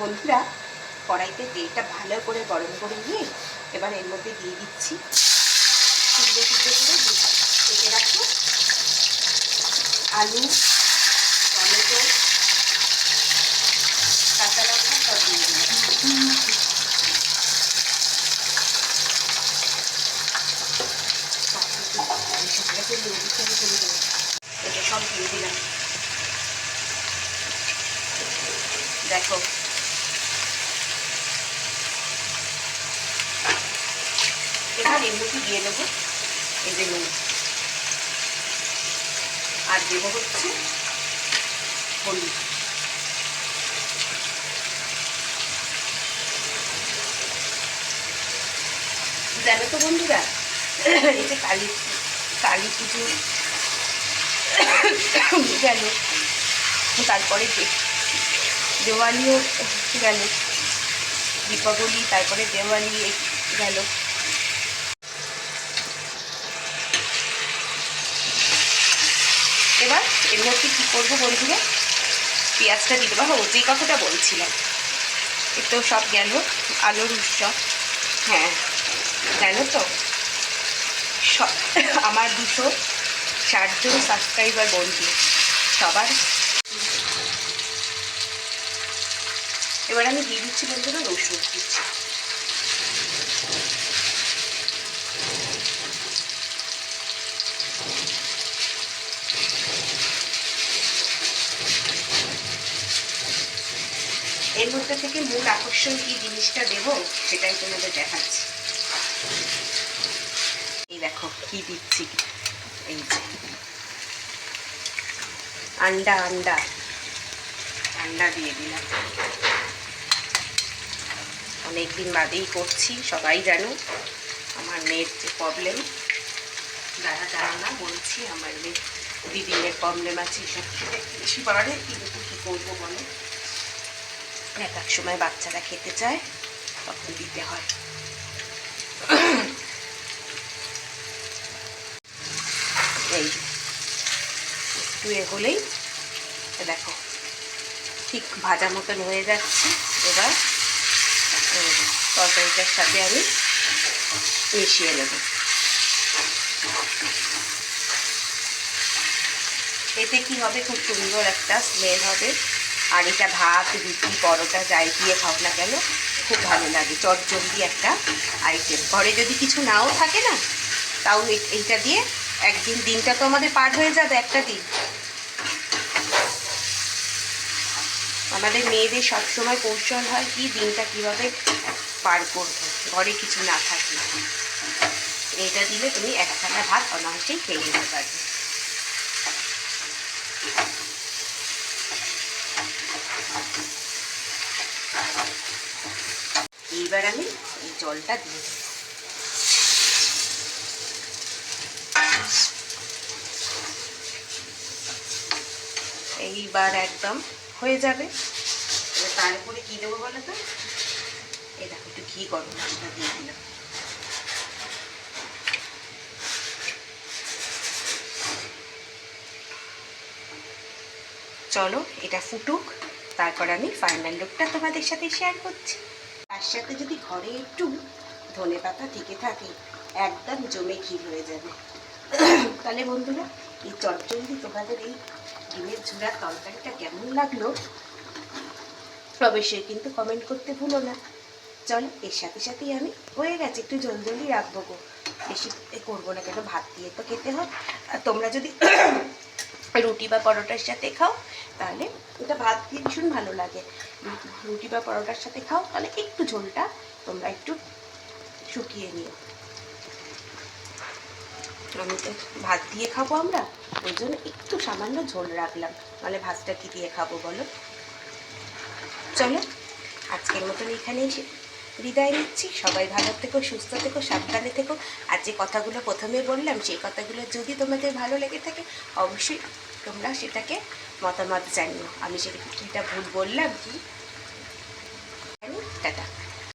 বন্ধুরা, কড়াইতে তেলটা ভালো করে গরম করে নিয়ে এবার এর মধ্যে দিয়ে দিচ্ছি। টুকরো করে কেটে রাখো আলু, টমেটো, কাঁচা লঙ্কা সব দিয়ে দেবো এটা সব দিয়ে দিলাম। দেখো এবার এর দিয়ে দেবো। এই যে নুন। আর দেবো হচ্ছে হলুদ। জানো তো বন্ধুরা, এই যে কালী কালী পুজো, গেল। তারপরে দেওয়ালিও গেল। দীপাবলি, তারপরে দেওয়ালি গেল। এর মধ্যে কী করব বন্ধুরা? পেঁয়াজটা দেবো ও যে কথাটা বলছিলাম। তো সব গেল। আলুর উৎসব হ্যাঁ জানো তো? সব, আমার দুশো ষাটজন সাবস্ক্রাইবার বন্ধু। সবার। এবার আমি দিয়ে দিচ্ছি বন্ধুরা রসুন দিচ্ছি এর মধ্যে থেকে মূল আকর্ষণ কি জিনিসটা দেব সেটাই তোমাদের দেখাচ্ছি। এই দেখো, কি দিচ্ছি। এই যে। আন্ডা আন্ডা। আন্ডা দিয়ে দিলাম। অনেকদিন বাদেই করছি, সবাই জানো আমার মেয়ের যে প্রবলেম যারা জানো না বলছি, আমার মেয়ে দিদি মেয়ের প্রবলেম আছে সব বেশি বাড়ে কিন্তু কী করব বলো? এক এক সময় বাচ্চারা খেতে চায়, তখন দিতে হয়। এই একটু এ হলেই দেখো, ঠিক ভাজা মতন হয়ে যাচ্ছে। এবার তরকারিটার সাথে আমি মিশিয়ে নেব। এতে কি হবে? খুব সুন্দর একটা স্মেল হবে। আর এটা ভাত, রুটি, পরোটা, যাই দিয়ে খাও না কেন, খুব ভালো লাগে। চটজলদি একটা আইটেম ঘরে যদি কিছু নাও থাকে না, তাও এই- এইটা দিয়ে একদিন, দিনটা তো আমাদের পার হয়ে যাবে একটা দিন। আমাদের মেয়েদের সবসময় কৌশল হয় কি, দিনটা কীভাবে পার করব, ঘরে কিছু না থাকে। এইটা দিলে তুমি একখানা ভাত অনায়াসেই খেয়ে নিতে পারবে। এইবার আমি এই জলটা দিয়ে দেবো। এইবার একদম হয়ে যাবে। এবার তার উপরে কী দেবো বলো তো? এই দেখো, একটু ঘি গরম মশলা দিয়ে দিলাম। চলো, এটা ফুটুক। তারপর আমি ফাইনাল লুকটা তোমাদের সাথে শেয়ার করছি। তার সাথে যদি ঘরে একটু ধনে পাতা থেকে থাকে, একদম জমে ক্ষীর হয়ে যাবে। তাহলে বন্ধুরা, এই চটচন্দি তোমাদের এই ডিমের ঝুড়ার তরকারিটা কেমন লাগল? অবশ্যই কিন্তু কমেন্ট করতে ভুলো না। চলো, এর সাথে সাথেই আমি হয়ে গেছে। একটু জলদি রাখব গো। বেশি করব না কেন? ভাত দিয়ে তো খেতে হয়। আর তোমরা যদি রুটি বা পরোটার সাথে খাও, তাহলে এটা ভাত দিয়ে ভীষণ ভালো লাগে। রুটি বা পরোটার সাথে খাও, তাহলে একটু ঝোলটা তোমরা একটু শুকিয়ে নিও। আমি তো ভাত দিয়ে খাব আমরা, ওই জন্য একটু সামান্য ঝোল রাখলাম। নাহলে ভাতটা কি দিয়ে খাব বলো? চলো, আজকের মতন এখানেই বিদায় নিচ্ছি। সবাই ভালো থেকো, সুস্থ থেকো, সাবধানে থেকো। আর যে কথাগুলো প্রথমে বললাম, সেই কথাগুলো যদি তোমাদের ভালো লেগে থাকে, অবশ্যই তোমরা সেটাকে মতামত জানিও। আমি সেটা ভুল বললাম কি? টাটা।